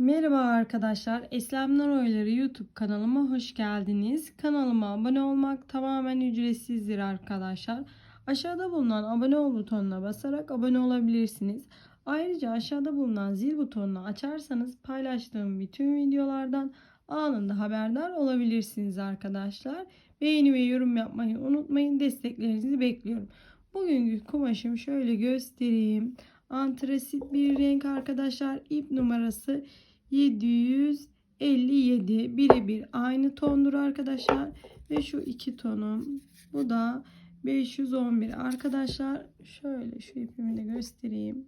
Merhaba arkadaşlar. Eslemler Oyları YouTube kanalıma hoş geldiniz. Kanalıma abone olmak tamamen ücretsizdir arkadaşlar. Aşağıda bulunan abone ol butonuna basarak abone olabilirsiniz. Ayrıca aşağıda bulunan zil butonunu açarsanız paylaştığım bütün videolardan anında haberdar olabilirsiniz arkadaşlar. Beğeni ve yorum yapmayı unutmayın. Desteklerinizi bekliyorum. Bugünkü kumaşım şöyle göstereyim. Antrasit bir renk arkadaşlar. İp numarası 757 birebir aynı tondur arkadaşlar. Ve şu iki tonum. Bu da 511 arkadaşlar. Şöyle şu ipimi de göstereyim.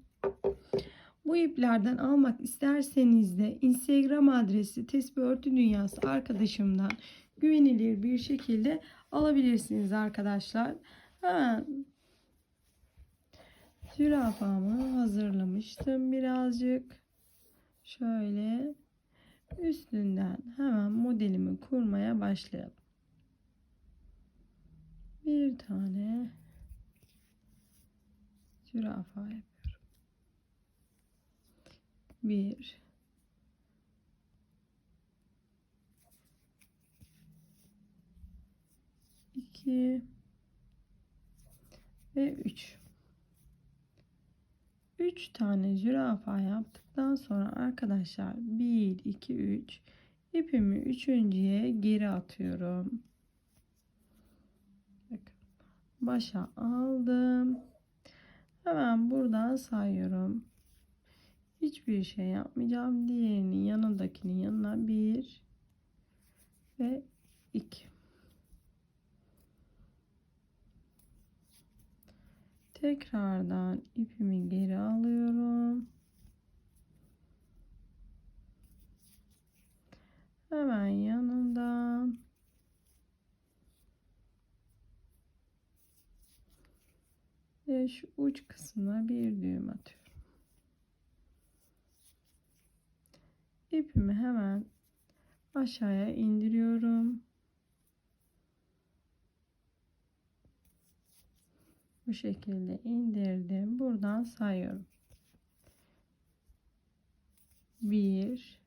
Bu iplerden almak isterseniz de Instagram adresi Tesbih Örtü Dünyası arkadaşımdan güvenilir bir şekilde alabilirsiniz arkadaşlar. Hemen zürafamı hazırlamıştım birazcık. Şöyle üstünden hemen modelimi kurmaya başlayalım. Bir tane zürafa yapıyorum. Bir iki ve üç. 3 tane zürafa yaptıktan sonra arkadaşlar 1 2 3 ipimi üçüncüye geri atıyorum. Bakın. Başa aldım. Hemen buradan sayıyorum. Hiçbir şey yapmayacağım. Diğerinin yanındakinin yanına 1 ve 2. Tekrardan ipimi geri alıyorum. Hemen yanından ve şu uç kısmına bir düğüm atıyorum. İpimi hemen aşağıya indiriyorum. Bu şekilde indirdim. Buradan sayıyorum. 1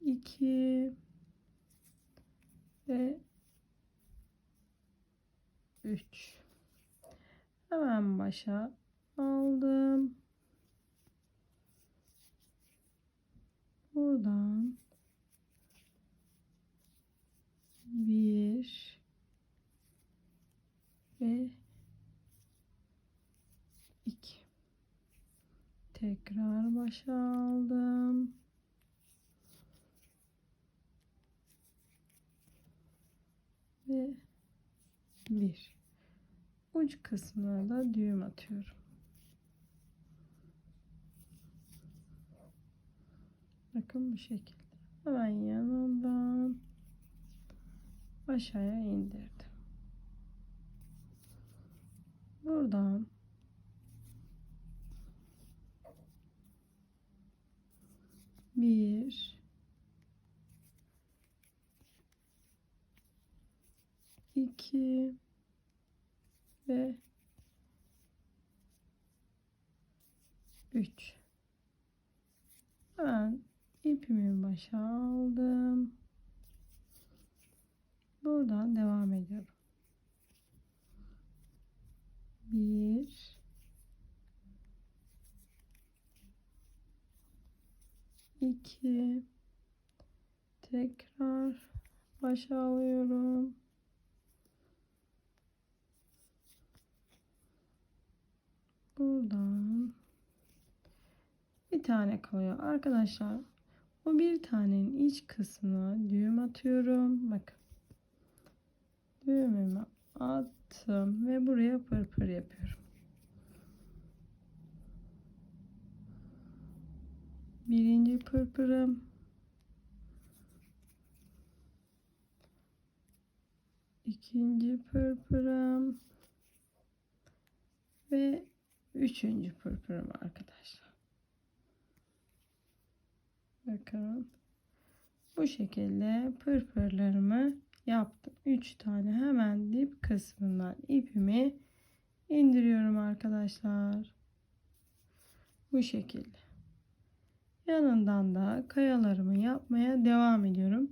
2 ve 3 hemen başa aldım buradan bir ve iki tekrar başa aldım. Ve bir. Uç kısmına da düğüm atıyorum. Bakın bu şekilde. Hemen yanından aşağıya indirdim. Buradan bir iki ve üç. Ben ipimi başa aldım. Buradan devam ediyorum. Bir, iki, tekrar başa alıyorum. Buradan bir tane kalıyor. Arkadaşlar o bir tanenin iç kısmına düğüm atıyorum. Bakın düğümümü attım ve buraya pırpır yapıyorum. Birinci pırpırım ikinci pırpırım ve üçüncü pırpırım arkadaşlar. Bakın bu şekilde pırpırlarımı yaptım. 3 tane hemen dip kısmından ipimi indiriyorum arkadaşlar. Bu şekilde. Yanından da kayalarımı yapmaya devam ediyorum.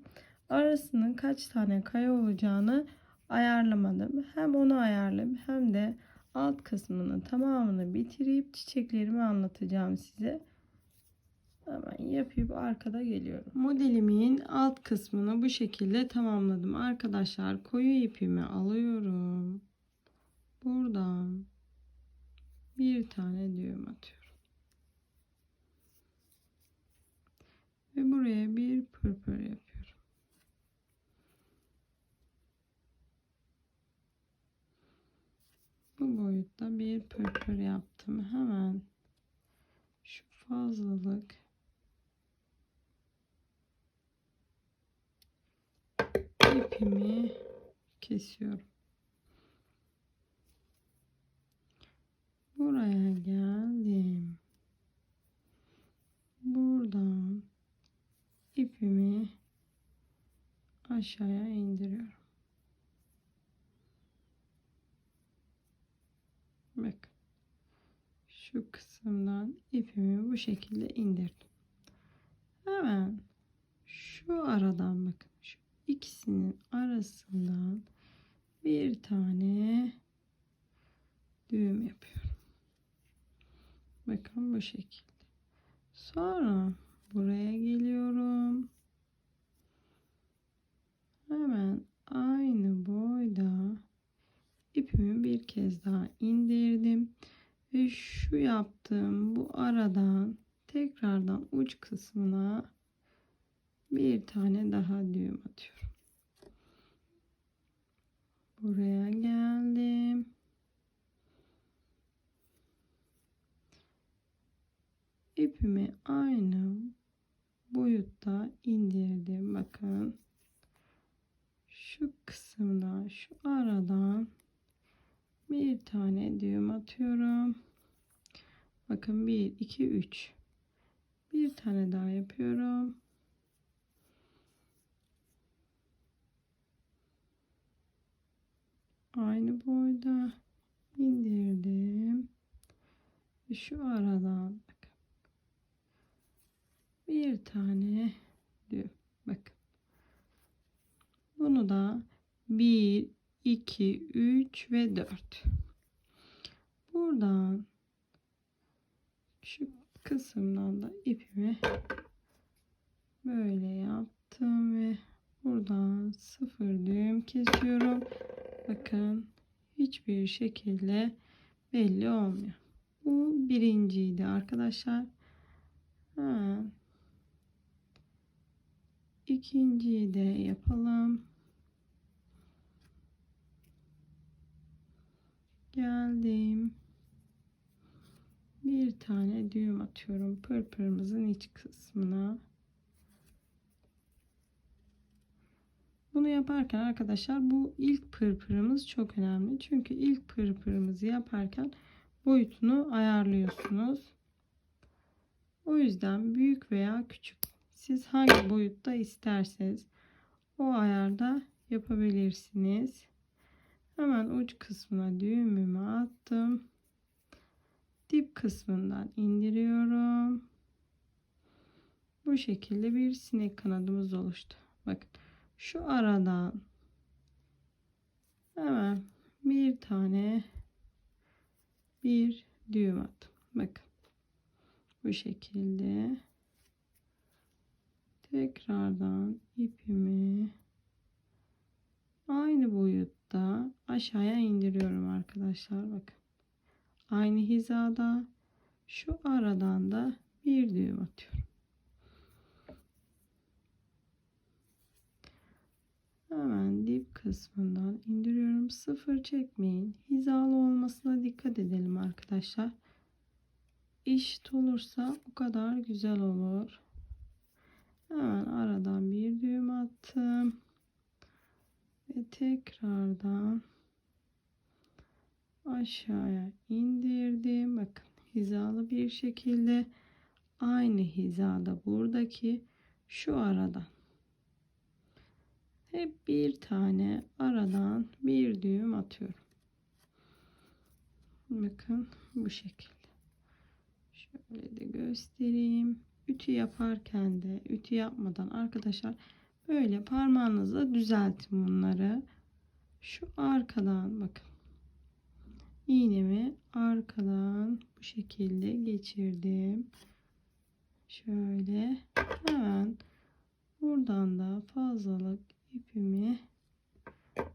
Arasının kaç tane kaya olacağını ayarlamadım. Hem onu ayarlayayım hem de alt kısmının tamamını bitirip çiçeklerimi anlatacağım size. Hemen yapıp arkada geliyorum. Modelimin alt kısmını bu şekilde tamamladım. Arkadaşlar koyu ipimi alıyorum. Buradan bir tane düğüm atıyorum. Ve buraya bir pırpır yapıyorum. Bu boyutta bir pırpır yaptım. Hemen şu fazlalık ipimi kesiyorum. Buraya geldim. Buradan ipimi aşağıya indiriyorum. Bak. Şu kısımdan ipimi bu şekilde indirdim. Hemen şu aradan bakın. Şu ikisinin arasından bir tane düğüm yapıyorum. Bakın bu şekilde. Sonra buraya geliyorum. Hemen aynı boyda ipimi bir kez daha indirdim ve şu yaptığım bu aradan tekrardan uç kısmına bir tane daha düğüm atıyorum. Buraya geldim. ipimi aynı boyutta indirdim. Bakın şu kısımdan şu aradan bir tane düğüm atıyorum. Bakın 1 2 3 bir tane daha yapıyorum. Aynı boyda indirdim. Şu aradan bir tane düğüm. Bakın. Bunu da 1, 2, 3 ve 4. Buradan şu kısımdan da ipimi böyle yaptım ve buradan sıfır düğüm kesiyorum. Bakın hiçbir şekilde belli olmuyor. Bu birinciydi arkadaşlar. Hemen ikinciyi de yapalım. Geldim. Bir tane düğüm atıyorum pırpırımızın iç kısmına. Bunu yaparken arkadaşlar bu ilk pırpırımız çok önemli. Çünkü ilk pırpırımızı yaparken boyutunu ayarlıyorsunuz. O yüzden büyük veya küçük siz hangi boyutta isterseniz o ayarda yapabilirsiniz. Hemen uç kısmına düğümümü attım. Dip kısmından indiriyorum. Bu şekilde bir sinek kanadımız oluştu. Bakın şu aradan hemen bir tane bir düğüm attım. Bakın bu şekilde tekrardan ipimi aynı boyutta aşağıya indiriyorum arkadaşlar bakın aynı hizada. Şu aradan da bir düğüm atıyorum. Hemen dip kısmından indiriyorum. Sıfır çekmeyin. Hizalı olmasına dikkat edelim arkadaşlar. Eşit olursa o kadar güzel olur. Hemen aradan bir düğüm attım. Ve tekrardan aşağıya indirdim. Bakın hizalı bir şekilde aynı hizada buradaki şu aradan hep bir tane aradan bir düğüm atıyorum. Bakın bu şekilde. Şöyle de göstereyim. Ütü yaparken de ütü yapmadan arkadaşlar böyle parmağınızla düzeltin bunları. Şu arkadan bakın. İğnemi arkadan bu şekilde geçirdim. Şöyle hemen buradan da fazlalık ipimi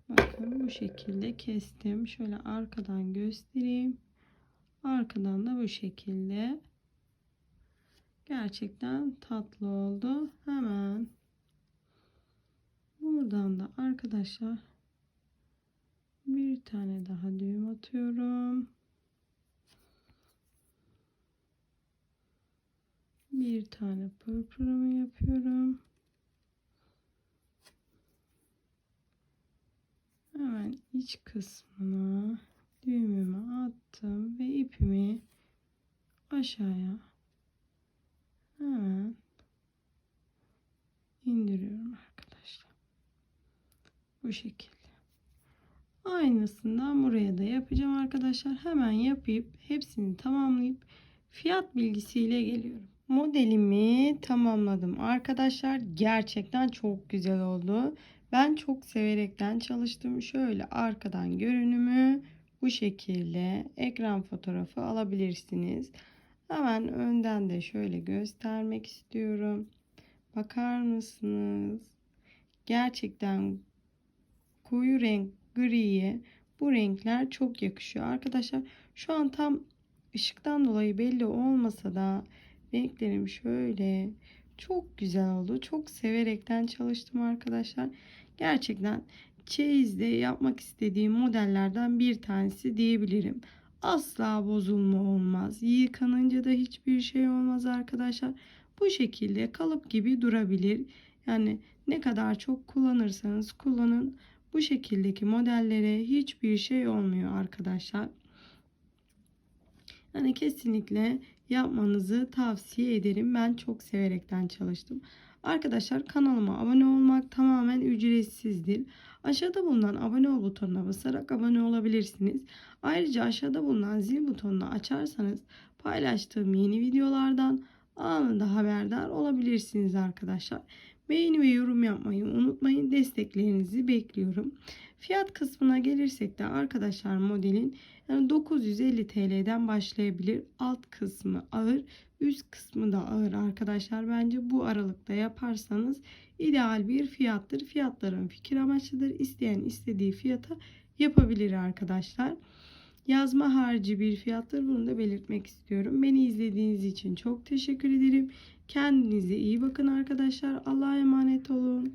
bakın bu şekilde kestim. Şöyle arkadan göstereyim. Arkadan da bu şekilde. Gerçekten tatlı oldu. Hemen buradan da arkadaşlar bir tane daha düğüm atıyorum. Bir tane pırpırımı yapıyorum. Hemen iç kısmına düğümümü attım ve ipimi aşağıya hemen indiriyorum arkadaşlar. Bu şekilde. Aynısından buraya da yapacağım arkadaşlar. Hemen yapıp hepsini tamamlayıp fiyat bilgisiyle geliyorum. Modelimi tamamladım arkadaşlar. Gerçekten çok güzel oldu. Ben çok severekten çalıştım. Şöyle arkadan görünümü bu şekilde ekran fotoğrafı alabilirsiniz. Hemen önden de şöyle göstermek istiyorum. Bakar mısınız? Gerçekten koyu renk griye bu renkler çok yakışıyor. Arkadaşlar şu an tam ışıktan dolayı belli olmasa da renklerim şöyle çok güzel oldu. Çok severekten çalıştım arkadaşlar. Gerçekten çeyizde yapmak istediğim modellerden bir tanesi diyebilirim. Asla bozulma olmaz. Yıkanınca da hiçbir şey olmaz arkadaşlar. Bu şekilde kalıp gibi durabilir. Yani ne kadar çok kullanırsanız kullanın. Bu şekildeki modellere hiçbir şey olmuyor arkadaşlar. Yani kesinlikle yapmanızı tavsiye ederim. Ben çok severekten çalıştım. Arkadaşlar kanalıma abone olmak tamamen ücretsizdir. Aşağıda bulunan abone ol butonuna basarak abone olabilirsiniz. Ayrıca aşağıda bulunan zil butonunu açarsanız paylaştığım yeni videolardan anında haberdar olabilirsiniz arkadaşlar. Beğeni ve yorum yapmayı unutmayın. Desteklerinizi bekliyorum. Fiyat kısmına gelirsek de arkadaşlar modelin yani 950 TL'den başlayabilir. Alt kısmı ağır, üst kısmı da ağır arkadaşlar. Bence bu aralıkta yaparsanız ideal bir fiyattır. Fiyatların fikir amaçlıdır. İsteyen istediği fiyata yapabilir arkadaşlar. Yazma harici bir fiyattır. Bunu da belirtmek istiyorum. Beni izlediğiniz için çok teşekkür ederim. Kendinize iyi bakın arkadaşlar. Allah'a emanet olun.